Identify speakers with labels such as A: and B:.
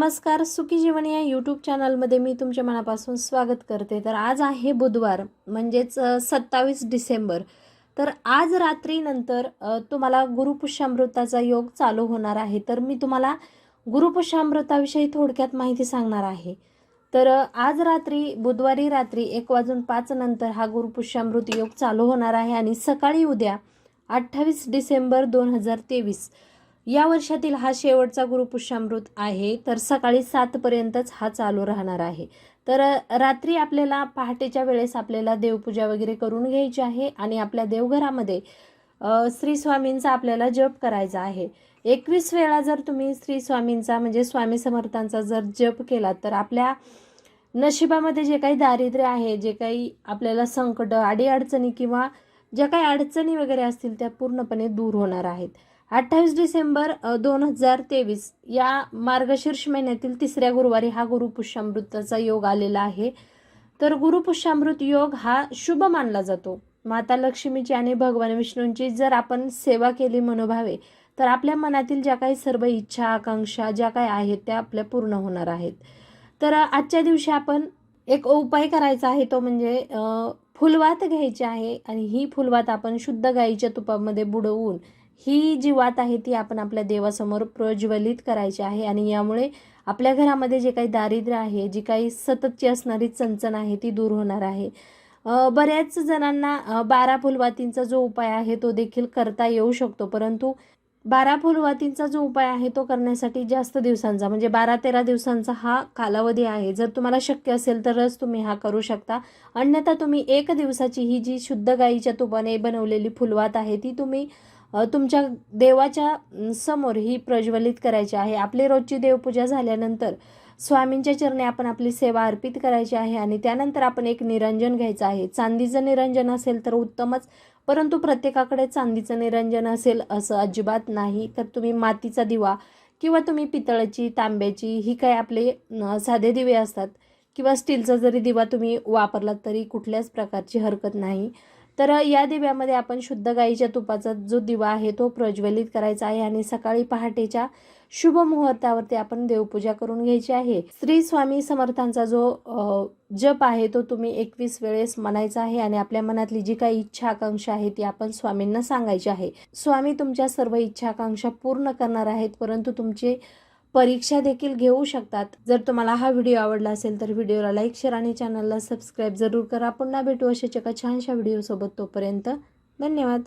A: नमस्कार सुखी जीवन या यूट्यूब चॅनलमध्ये मी तुमच्या मनापासून स्वागत करते. तर आज आहे बुधवार म्हणजेच सत्तावीस डिसेंबर. तर आज रात्रीनंतर तुम्हाला गुरुपुष्यामृताचा योग चालू होणार आहे. तर मी तुम्हाला गुरुपुष्यामृताविषयी थोडक्यात माहिती सांगणार आहे. तर आज रात्री बुधवारी रात्री एक वाजून पाच नंतर हा गुरुपुष्यामृत योग चालू होणार आहे. आणि सकाळी उद्या अठ्ठावीस डिसेंबर दोन हजार तेवीस. या वर्षातील हा शेवटचा गुरुपुष्यामृत आहे तर सकाळी सातपर्यंतच हा चालू राहणार आहे. तर रात्री आपल्याला पहाटेच्या वेळेस आपल्याला देवपूजा वगैरे करून घ्यायची आहे आणि आपल्या देवघरामध्ये श्री स्वामींचा आपल्याला जप करायचा आहे. एकवीस वेळा जर तुम्ही श्री स्वामींचा म्हणजे स्वामी समर्थांचा जर जप केला तर आपल्या नशिबामध्ये जे काही दारिद्र्य आहे जे काही आपल्याला संकट अडीअडचणी किंवा ज्या काही अडचणी वगैरे असतील त्या पूर्णपणे दूर होणार आहेत. अठ्ठावीस डिसेंबर दोन हजार तेवीस या मार्गशीर्ष महिन्यातील तिसऱ्या गुरुवारी हा गुरुपुष्यामृताचा योग आलेला आहे. तर गुरुपुष्यामृत योग हा शुभ मानला जातो. माता लक्ष्मीची आणि भगवान विष्णूंची जर आपण सेवा केली मनोभावे तर आपल्या मनातील ज्या काही सर्व इच्छा आकांक्षा ज्या काही आहेत त्या आपल्या पूर्ण होणार आहेत. तर आजच्या दिवशी आपण एक उपाय करायचा आहे तो म्हणजे फुलवात घ्यायची आहे आणि ही फुलवात आपण शुद्ध गाईच्या तुपामध्ये बुडवून ही जी वात आहे ती आपण आपल्या देवासमोर प्रज्वलित करायची आहे आणि यामुळे आपल्या घरामध्ये जे काही दारिद्र्य आहे जी काही सततची असणारी चणचण आहे ती दूर होणार आहे. बऱ्याच जणांना बारा फुलवातींचा जो उपाय आहे तो देखील करता येऊ शकतो. परंतु बारा फुलवातींचा जो उपाय आहे तो करण्यासाठी जास्त दिवसांचा म्हणजे बारा तेरा दिवसांचा हा कालावधी आहे. जर तुम्हाला शक्य असेल तरच तुम्ही हा करू शकता. अन्यथा तुम्ही एक दिवसाची ही जी शुद्ध गाईच्या तुपाने बनवलेली फुलवात आहे ती तुम्ही तुमच्या देवाच्या समोर ही प्रज्वलित करायची आहे. आपली रोजची देवपूजा झाल्यानंतर स्वामींच्या चरणी आपण आपली सेवा अर्पित करायची आहे आणि त्यानंतर आपण एक निरंजन घ्यायचं आहे. चांदीचं निरंजन असेल तर उत्तमच परंतु प्रत्येकाकडे चांदीचं निरंजन असेल असं अजिबात नाही. तर तुम्ही मातीचा दिवा किंवा तुम्ही पितळाची तांब्याची ही काय आपले साधे दिवे असतात किंवा स्टीलचा जरी दिवा तुम्ही वापरलात तरी कुठल्याच प्रकारची हरकत नाही. तर या दिव्यामध्ये आपण शुद्ध गाईच्या तुपाचा जो दिवा आहे तो प्रज्वलित करायचा आहे आणि सकाळी पहाटेच्या शुभ मुहूर्तावरती आपण देवपूजा करून घ्यायची आहे. श्री स्वामी समर्थांचा जो जप आहे तो तुम्ही एकवीस वेळेस म्हणायचा आहे आणि आपल्या मनातली जी काही इच्छा आकांक्षा आहे ती आपण स्वामींना सांगायची आहे. स्वामी तुमच्या सर्व इच्छा आकांक्षा पूर्ण करणार आहेत परंतु तुमचे परीक्षा देखील घेऊ शकतात. जर तुम्हाला हा व्हिडिओ आवडला असेल तर व्हिडिओला लाईक शेअर आणि चॅनलला सबस्क्राईब जरूर करा. पुन्हा भेटू अशाच एका छानशा व्हिडिओसोबत तोपर्यंत धन्यवाद.